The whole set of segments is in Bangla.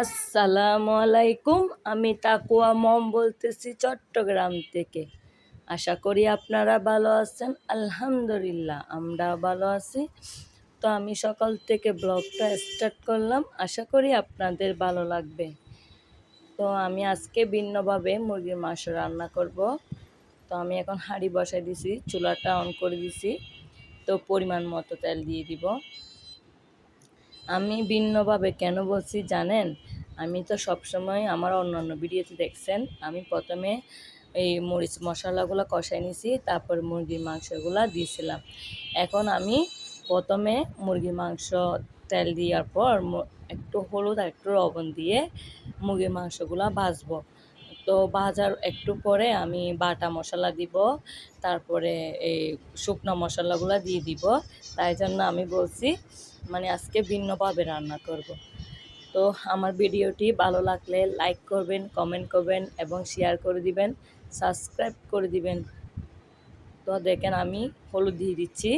আসসালামু আলাইকুম আমি তাকুয়া মম বলতেছি চট্টগ্রাম থেকে। আশা করি আপনারা ভালো আছেন। আলহামদুলিল্লাহ আমরা ভালো আছি। তো আমি সকাল থেকে ব্লগটা স্টার্ট করলাম। আশা করি আপনাদের ভালো লাগবে। তো আমি আজকে ভিন্নভাবে মুরগির মাংস রান্না করব। তো আমি এখন হাঁড়ি বসাই দিছি, চুলাটা অন করে দিছি। তো পরিমাণ মতো তেল দিয়ে দিব। আমি ভিন্নভাবে কেন বলছি জানেন? আমি তো সবসময় আমার অন্যান্য ভিডিওতে দেখছেন। আমি প্রথমে এই মরিচ মশলাগুলো কষাই নিছি, তারপর মুরগির মাংসগুলো দিয়েছিলাম। এখন আমি প্রথমে মুরগির মাংস তেল দেওয়ার পর একটু হলুদ আর একটু লবণ দিয়ে মুরগির মাংসগুলো ভাজবো। তো ভাজার একটু পরে আমি বাটা মশলা দিব, তারপরে এই শুকনো মশলাগুলো দিয়ে দিব। তাই জন্য আমি বলছি মানে আজকে ভিন্নভাবে রান্না করব। তো আমার ভিডিওটি ভালো লাগলে লাইক করবেন, কমেন্ট করবেন এবং শেয়ার করে দিবেন, সাবস্ক্রাইব করে দিবেন। তো দেখেন আমি হলুদ দিয়ে দিচ্ছি।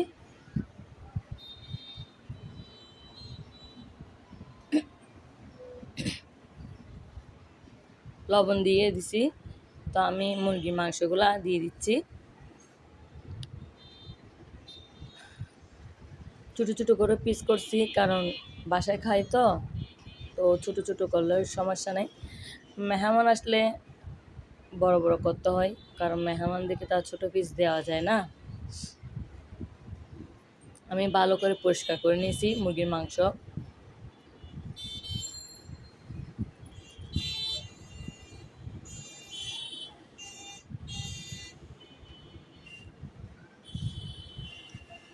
লবণ দিয়ে দিছি। তো আমি মুরগির মাংসগুলো দিয়ে দিচ্ছি। ছোটো ছোটো করে পিস করছি, কারণ বাসায় খাই তো। তো ছোটো ছোটো করলে সমস্যা নেই। মেহমান আসলে বড় বড় করতে হয়, কারণ মেহমান দেখে তার ছোটো পিস দেওয়া যায় না। আমি ভালো করে পরিষ্কার করে নিয়েছি মুরগির মাংস।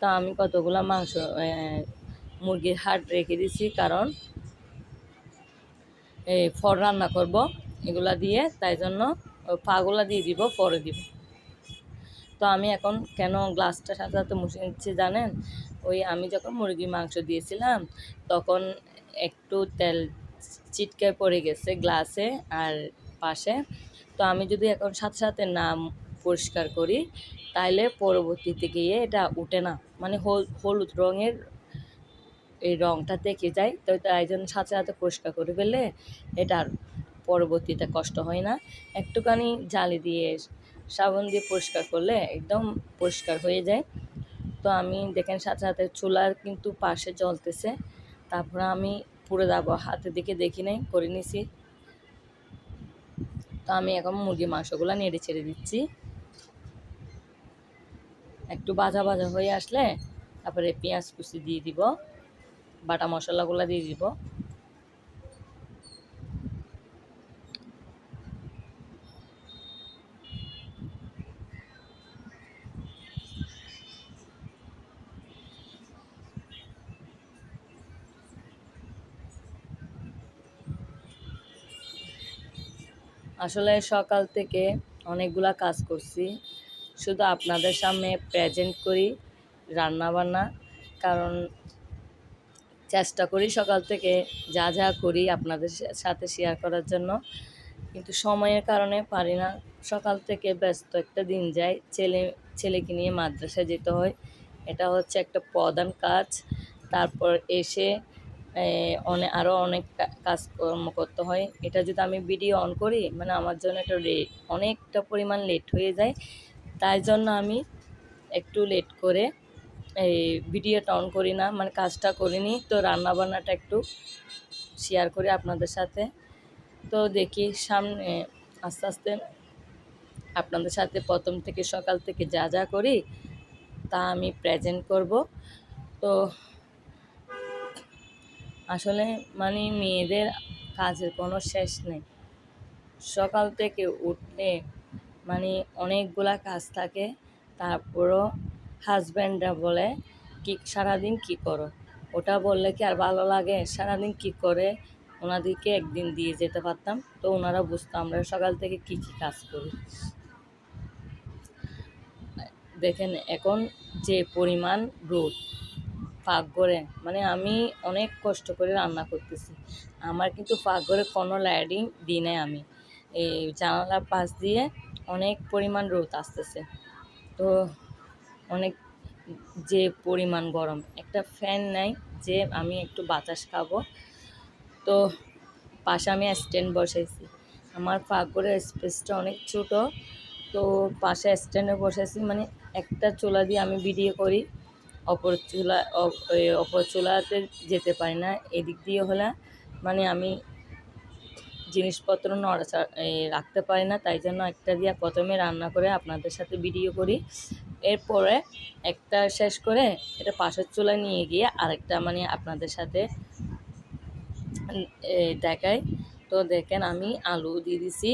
তা আমি কতগুলো মাংস মুরগির হাট রেখে দিছি, কারণ এই ফর রান্না করব, এগুলা দিয়ে তাই জন্য পাগুলা দিয়ে দিব, পরে দিব। তো আমি এখন কেন গ্লাসটা সাথে মুছে নিচ্ছি জানেন? ওই আমি যখন মুরগির মাংস দিয়েছিলাম, তখন একটু তেল চিটকে পড়ে গেছে গ্লাসে আর পাশে। তো আমি যদি এখন সাথে সাথে না পরিষ্কার করি তাইলে পরবর্তীতে গিয়ে এটা উঠে না। মানে হলুদ রঙের এই রঙটা দেখে যায় তো তাই জন্য সাথে সাথে পরিষ্কার করে ফেললে এটার পরবর্তীতে কষ্ট হয় না। একটুখানি জালি দিয়ে সাবান দিয়ে পরিষ্কার করলে একদম পরিষ্কার হয়ে যায়। তো আমি দেখেন সাথে সাথে চুলার কিন্তু পাশে জ্বলতেছে, তারপরে আমি পুরো যাব হাতের দিকে দেখি নাই, করে নিছি। তো আমি এখন মুরগি মাংসগুলো নেড়ে ছেড়ে দিচ্ছি। একটু বাজা বাজা হয়ে আসলে তারপরে পেঁয়াজ কুচি দিয়ে দিব, বাটা মশলাগুলো দিয়ে দিব। আসলে সকাল থেকে অনেকগুলা কাজ করছি। শুধু আপনাদের সামনে প্রেজেন্ট করি রান্না বান্না কারণ চেষ্টা করি সকাল থেকে যা যা করি আপনাদের সাথে শেয়ার করার জন্য। কিন্তু সময়ের কারণে পারি না। সকাল থেকে ব্যস্ত একটা দিন যায়। ছেলে, ছেলেকে নিয়ে মাদ্রাসায় যেতে হয়। এটা হচ্ছে একটা প্রধান কাজ। তারপর এসে অনেক আরও অনেক কাজকর্ম করতে হয়। এটা যদি আমি ভিডিও অন করি মানে আমার জন্য লেট অনেকটা পরিমাণ লেট হয়ে যায়। তাই জন্য আমি একটু লেট করে এই ভিডিওটা অন করি না মানে কাজটা করিনি। তো রান্নাবান্নাটা একটু শেয়ার করি আপনাদের সাথে। তো দেখি সামনে, আস্তে আস্তে আপনাদের সাথে প্রথম থেকে সকাল থেকে যা যা করি, তা আমি প্রেজেন্ট করব। তো আসলে মানে মেয়েদের কাজের কোনো শেষ নেই। সকাল থেকে উঠলে মানে অনেকগুলা কাজ থাকে, তারপরও হাজব্যান্ডরা বলে, কি, সারাদিন কি করো? ওটা বললে কি আর ভালো লাগে? সারাদিন কি করে? ওনাদেরকে একদিন দিয়ে যেতে পারতাম। তো ওনারা বুঝতো আমরা সকাল থেকে কি কি কাজ করি। দেখেন, এখন যে পরিমাণ রোদ, পাকঘরে মানে আমি অনেক কষ্ট করে রান্না করতেছি। আমার কিন্তু পাকঘরে কোনো লাইটিং দিই নাই আমি। এই জানালার পাশ দিয়ে অনেক পরিমাণ রোদ আসতেছে। তো অনেক যে পরিমাণ গরম, একটা ফ্যান নাই যে আমি একটু বাতাস খাব। তো পাশে আমি স্ট্যান্ড বসাইছি। আমার পাকঘরের স্পেসটা অনেক ছোট, তো পাশে স্ট্যান্ডে বসাইছি। মানে একটা চুলা দিয়ে আমি ভিডিও করি, অপর চুলা, অপ- অপর চুলাতে যেতে পারি না। এদিক দিয়ে হলে মানে আমি জিনিসপত্র নড়াচড়া রাখতে পারি না। তাই জন্য একটা দিয়ে প্রথমে রান্না করে আপনাদের সাথে ভিডিও করি। এরপরে একটা শেষ করে এটা পাশের চুলায় নিয়ে গিয়ে আরেকটা মানে আপনাদের সাথে দেখাই। তো দেখেন আমি আলু দিয়ে দিছি,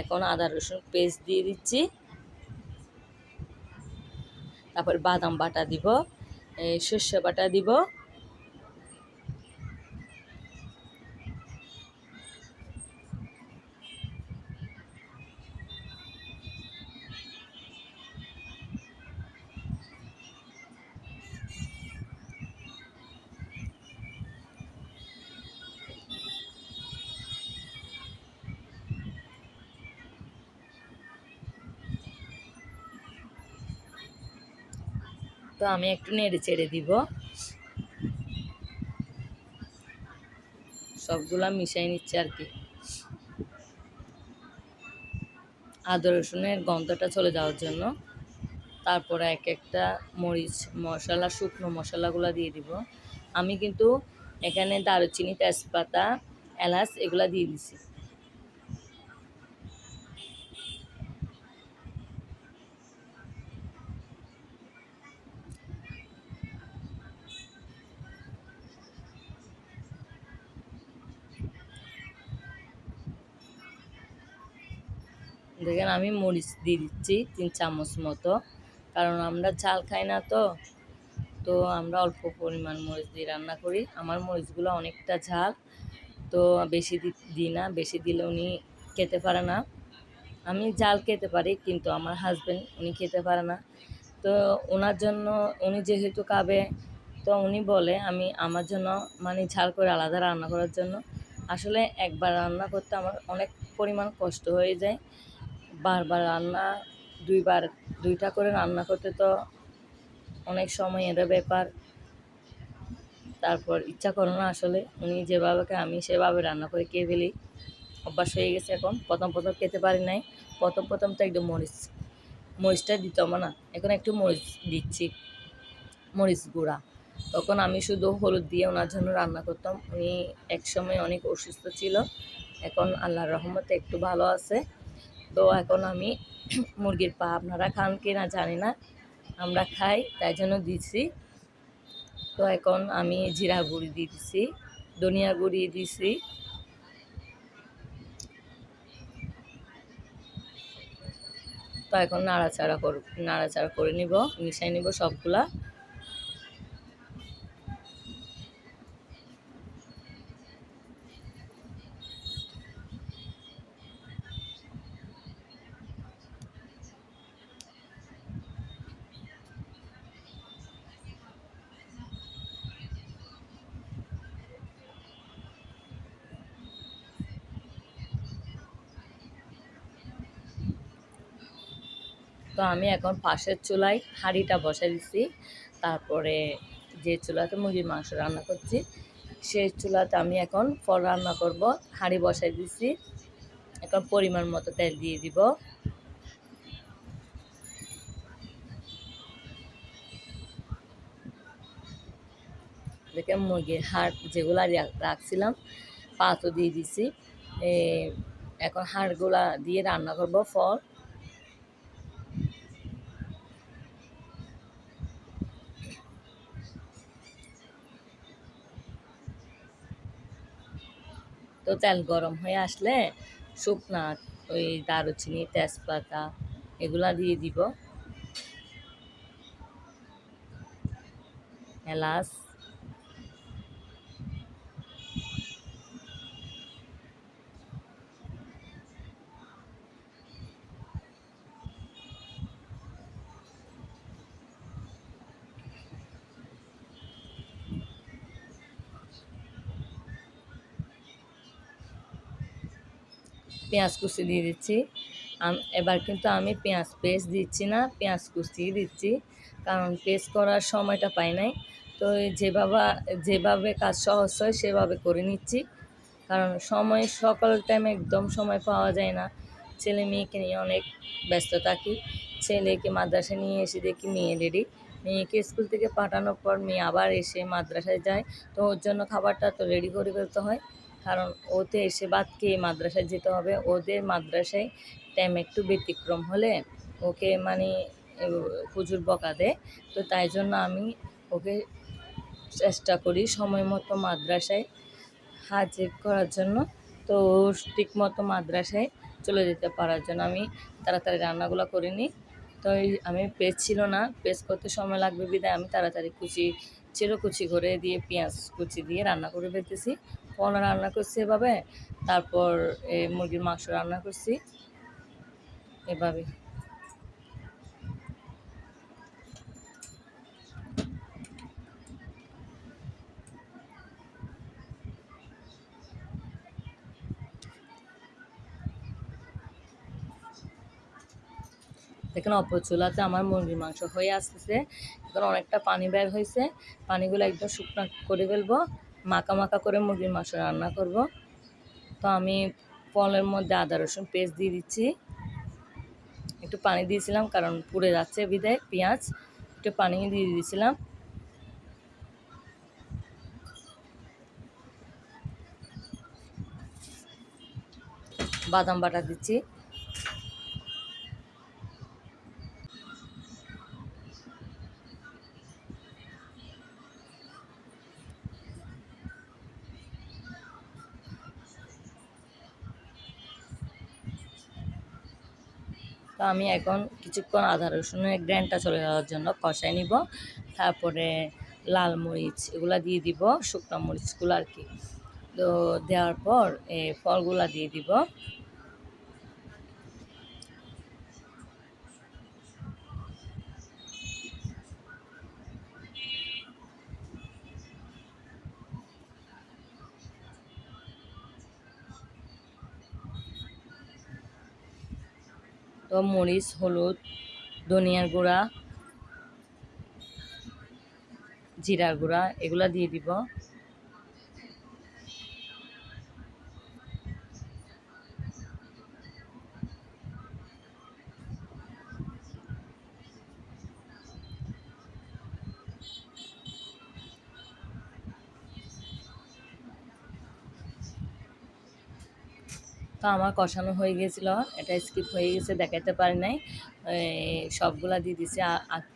এখন আদা, রসুন পেস্ট দিয়ে দিচ্ছি। তারপর বাদাম বাটা দিব শস্য বাটা দিব। তো আমি একটু নেড়ে চেড়ে দিব। সবগুলা মিশাই নিচ্ছি আর কি। আদা, রসুনের গন্ধটা চলে যাওয়ার জন্য। তারপরে এক একটা মরিচ, মশলা, শুকনো মশলাগুলো দিয়ে দিব। আমি কিন্তু এখানে দারুচিনি, তেজপাতা, এলাচ এগুলা দিয়ে দিছি। দেখেন আমি মরিচ দিয়ে দিচ্ছি তিন চামচ মতো। কারণ আমরা ঝাল খাই না তো। তো আমরা অল্প পরিমাণ মরিচ দিয়ে রান্না করি। আমার মরিচগুলো অনেকটা ঝাল। তো বেশি দি- দিই না, বেশি দিলে উনি খেতে পারে না। আমি ঝাল খেতে পারি, কিন্তু আমার হাজবেন্ড উনি খেতে পারে না। তো ওনার জন্য, উনি যেহেতু খাবে, তো উনি বলে, আমি, আমার জন্য মানে ঝাল করে আলাদা রান্না করার জন্য। আসলে একবার রান্না করতে আমার অনেক পরিমাণ কষ্ট হয়ে যায়। বারবার রান্না, দুইবার, দুইটা করে রান্না করতে তো অনেক সময় এর ব্যাপার। তারপর ইচ্ছা করো না আসলে, উনি যেভাবে আমি সেভাবে রান্না করে খেয়ে ফেলি। অভ্যাস হয়ে গেছে এখন, প্রথম প্রথম খেতে পারি নাই। প্রথম প্রথম তো একদম মরিচ, মরিচটা দিতাম না। এখন একটু মরিচ দিচ্ছি, মরিচ গুঁড়া। তখন আমি শুধু হলুদ দিয়ে ওনার জন্য রান্না করতাম। উনি একসময় অনেক অসুস্থ ছিল। এখন আল্লাহর রহমতে একটু ভালো আছে। তো এখন আমি মুরগির পা আপনারা খান কি না জানি না, আমরা খাই, তাই জন্য দিছি। তো এখন আমি জিরা গুঁড়ি দিয়ে দিছি, ধনিয়া গুঁড়ি দিছি। তো এখন নাড়াচাড়া কর, নাড়াচাড়া করে নিব, মিশাই নিব সবগুলা। তো আমি এখন পাশের চুলায় হাঁড়িটা বসাই দিছি। তারপরে যে চুলাতে মুরগির মাংস রান্না করছি সেই চুলাতে আমি এখন ফল রান্না করব, হাঁড়ি বসাই দিছি। এখন পরিমাণ মতো তেল দিয়ে দিব। দেখে মুরগির হাড় যেগুলো রাখছিলাম পাতো দিয়ে দিছি। এখন হাড়গুলা দিয়ে রান্না করব ফল। তেল গরম হয়ে আসলে শুকনা ওই দারুচিনি তেজপাতা এগুলা দিয়ে দিব। এলাচ। পেঁয়াজ কুচি দিয়ে দিচ্ছি। এবার কিন্তু আমি পেঁয়াজ পেস্ট দিচ্ছি না, পেঁয়াজ কুচি দিচ্ছি, কারণ পেস্ট করার সময়টা পাই নাই। তো যেভাবে যেভাবে কাজ সহজ হয় সেভাবে করে নিচ্ছি, কারণ সময়, সকল টাইম একদম সময় পাওয়া যায় না। ছেলে মেয়েকে নিয়ে অনেক ব্যস্ত থাকি, ছেলেকে মাদ্রাসায় নিয়ে এসে দেখি মেয়ে রেডি মেয়েকে স্কুল থেকে পাঠানোর পর মেয়ে আবার এসে মাদ্রাসায় যায়, তো ওর জন্য খাবারটা তো রেডি করে ফেলতে হয়। কারণ ওতে এসে বাদ খেয়ে মাদ্রাসায় যেতে হবে? ওদের মাদ্রাসায় টাইম একটু ব্যতিক্রম হলে ওকে মানে হুজুর বকা দেয়। তো তাই জন্য আমি ওকে চেষ্টা করি সময় মতো মাদ্রাসায় হাজির করার জন্য। তো ঠিক মতো মাদ্রাসায় চলে যেতে পারার জন্য আমি তাড়াতাড়ি রান্নাগুলো করে নিই। তো আমি পেজ ছিল না পেজ করতে সময় লাগবে বিদায়। আমি তাড়াতাড়ি কুচি ছিল কুচি করে দিয়ে পেঁয়াজ কুচি দিয়ে রান্না করে ফেলতেছি। পোনা রান্না করছি এভাবে, তারপর এই মুরগির মাংস রান্না করছি এভাবে। দেখেন অপর চুলাতে আমার মুরগির মাংস হয়ে আসতেছে। এখন অনেকটা পানি বের হয়েছে, পানিগুলো একদম শুকনো করে ফেলব। মাখা মাখা করে মুরগির মাংস রান্না করব। তো আমি ফলের মধ্যে আদা, রসুন পেস্ট দিয়ে দিচ্ছি। একটু পানি দিয়েছিলাম কারণ পুড়ে যাচ্ছে বিদায়, পেঁয়াজ একটু পানি দিয়ে দিয়েছিলাম। বাদাম বাটা দিচ্ছি। আমি এখন কিছুক্ষণ আদা রসুনের গ্র্যান্ডটা চলে যাওয়ার জন্য কষাই নিব। তারপরে লাল মরিচ এগুলা দিয়ে দিব, শুকনো মরিচগুলো আর কি। তো দেওয়ার পর এই ফলগুলা দিয়ে দিব। তো মরিচ হলুদ ধনিয়ার গুঁড়া জিরার গুঁড়া এগুলা দিয়ে দিব। তো আমার কষানো হয়ে গেছিল। এটা স্কিপ হয়ে গেছে দেখাতে পারি নাই। সবগুলা দিয়ে দিছে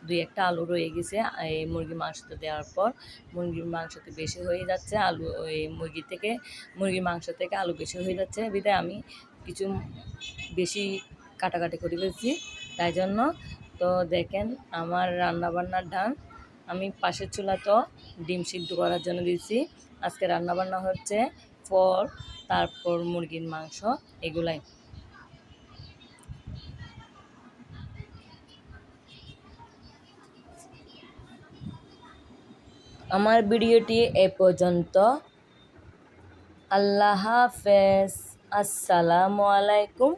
দুই একটা আলু রয়ে গেছে। এই মুরগির মাংসতে দেওয়ার পর মুরগির মাংসতে বেশি হয়ে যাচ্ছে, আলু, ওই মুরগি থেকে, মুরগির মাংস থেকে আলু বেশি হয়ে যাচ্ছে। বিধায় আমি কিছু বেশি কাটাকাটি করে ফেলছি, তাই জন্য তো দেখেন আমার রান্নাবান্নার ডান আমি পাশের চুলা তো ডিম সিদ্ধ করার জন্য দিয়েছি। আজকে রান্নাবান্না হচ্ছে ফল তারপর মুরগির মাংস এগুলাই। আমার ভিডিওটি এ পর্যন্ত। আল্লাহ হাফেজ। আসসালামু আলাইকুম।